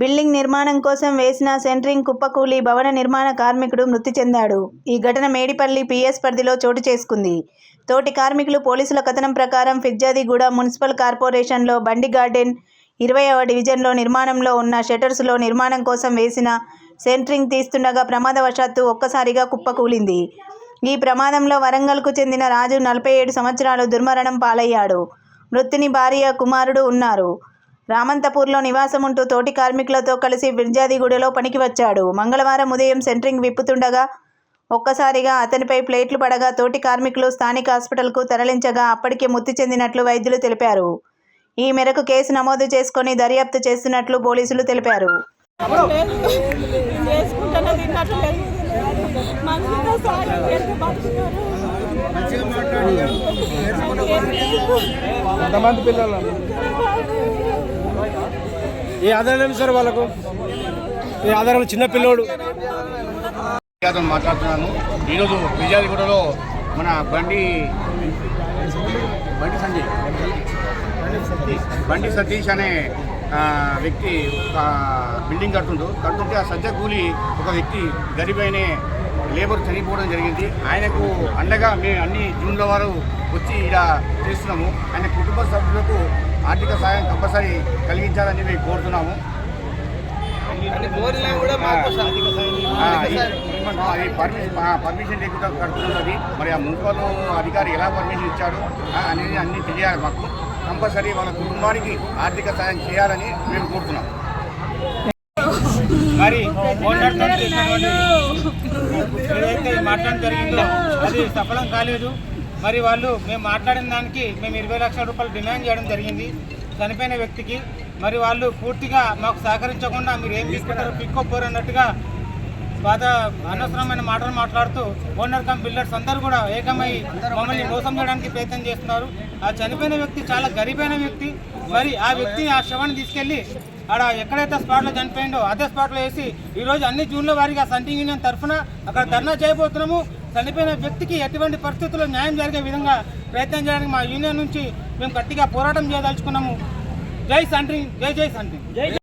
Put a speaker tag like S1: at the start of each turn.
S1: Building నిర్మాణం కోసం వేసిన సెంట్రింగ్ కుప్పకూలి భవన నిర్మాణ కార్మికుడు మృతి చెందాడు. ఈ ఘటన మేడిపల్లి పిఎస్ పరిధిలో చోటు చేసుకుంది. తోటి కార్మికులు పోలీసుల కథనం ప్రకారం ఫిర్జాదిగూడ మున్సిపల్ కార్పొరేషన్లో బండి గార్డెన్ ఇరవైవ డివిజన్లో నిర్మాణంలో ఉన్న షటర్స్లో నిర్మాణం కోసం వేసిన సెంట్రింగ్ తీస్తుండగా ప్రమాదవశాత్తు ఒక్కసారిగా కుప్పకూలింది ఈ ప్రమాదంలో వరంగల్కు చెందిన రాజు నలభై ఏడు సంవత్సరాలు దుర్మరణం పాలయ్యాడు. మృతుని భార్య కుమారుడు ఉన్నారు. రామంతపూర్లో నివాసం ఉంటూ తోటి కార్మికులతో కలిసి ఫిర్జాదిగూడలో పనికి వచ్చాడు మంగళవారం ఉదయం సెంట్రింగ్ విప్పుతుండగా ఒక్కసారిగా అతనిపై ప్లేట్లు పడగా తోటి కార్మికులు స్థానిక హాస్పిటల్కు తరలించగా అప్పటికే మృతి చెందినట్లు వైద్యులు తెలిపారు. ఈ మేరకు కేసు నమోదు చేసుకొని దర్యాప్తు చేస్తున్నట్లు పోలీసులు తెలిపారు.
S2: ఎంతమంది పిల్లలు. ఏ ఆధారం సార్ వాళ్ళకు? ఏ ఆధారం చిన్న పిల్లోడు?
S3: అతను మాట్లాడుతున్నాను. ఈరోజు విజయాదిగూడలో మన బండి బండి సంజయ్. బండి సతీష్ అనే వ్యక్తి ఒక బిల్డింగ్ కట్టుండు కట్టుంటే ఆ సజ్జ కూలి ఒక వ్యక్తి గరిబైనే లేబర్ చనిపోవడం జరిగింది. ఆయనకు అండగా మేము అన్ని జూన్ల వారు వచ్చి ఇలా చేస్తున్నాము. ఆయన ఆర్థిక సాయం కంపల్సరీ కలిగించాలని మేము కోరుతున్నాము. అది పర్మిషన్ పర్మిషన్ లేకుండా కడుతున్నది. మరి ఆ మున్సిపల్ అధికారి ఎలా పర్మిషన్ ఇచ్చాడు అనేది అన్ని తెలియాలి మాకు. కంపల్సరీ వాళ్ళ కుటుంబానికి ఆర్థిక సాయం చేయాలని మేము కోరుతున్నాం.
S4: మరి ఏదైతే మాట్లాడడం జరిగిందో అది సఫలం కాలేదు. మరి వాళ్ళు మేము మాట్లాడిన దానికి మేము ఇరవై లక్షల రూపాయలు డిమాండ్ చేయడం జరిగింది. చనిపోయిన వ్యక్తికి మరి వాళ్ళు పూర్తిగా మాకు సహకరించకుండా మీరు ఏం తీసుకుంటారో పిక్కోపోరు అన్నట్టుగా బాధ అనవసరమైన మాటలు మాట్లాడుతూ ఓనర్ కమ్ బిల్డర్స్ అందరూ కూడా ఏకమై మమ్మల్ని మోసం చేయడానికి ప్రయత్నం చేస్తున్నారు. ఆ చనిపోయిన వ్యక్తి చాలా గరీబైన వ్యక్తి. మరి ఆ వ్యక్తి ఆ శవాన్ని తీసుకెళ్ళి ఆడ ఎక్కడైతే స్పాట్లో చనిపోయిందో అదే స్పాట్లో వేసి ఈరోజు అన్ని జూన్ల వారిగా సంటింగ్ యూనియన్ తరఫున అక్కడ ధర్నా చేయబోతున్నాము. చనిపోయిన వ్యక్తికి ఎటువంటి పరిస్థితుల్లో న్యాయం జరిగే విధంగా ప్రయత్నం చేయడానికి మా యూనియన్ నుంచి మేము గట్టిగా పోరాటం చేయదలుచుకున్నాము. జై సంట్రింగ్ జై జై సంట్రింగ్